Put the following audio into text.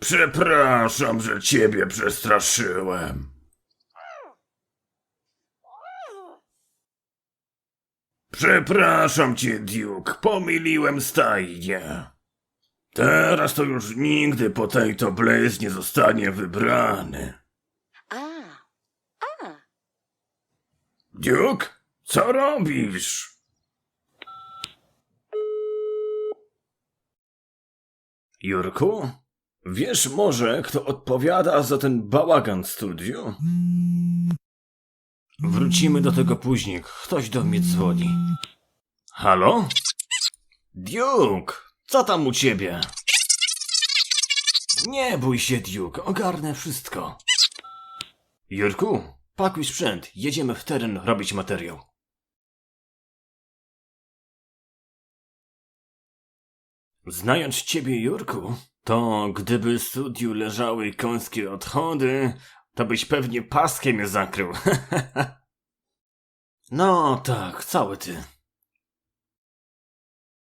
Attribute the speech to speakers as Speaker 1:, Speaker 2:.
Speaker 1: Przepraszam, że ciebie przestraszyłem. Przepraszam cię, Duke, pomyliłem stajnie. Teraz to już nigdy Potato Blaze nie zostanie wybrany.
Speaker 2: A, a.
Speaker 1: Duke, co robisz? Jurku, wiesz może, kto odpowiada za ten bałagan w studiu? Wrócimy do tego później. Ktoś do mnie dzwoni. Halo? Duke, co tam u ciebie? Nie bój się, Duke, ogarnę wszystko. Jurku, pakuj sprzęt, jedziemy w teren robić materiał. Znając ciebie, Jurku, to gdyby studiu leżały końskie odchody, to byś pewnie paskiem je zakrył. no tak, cały ty.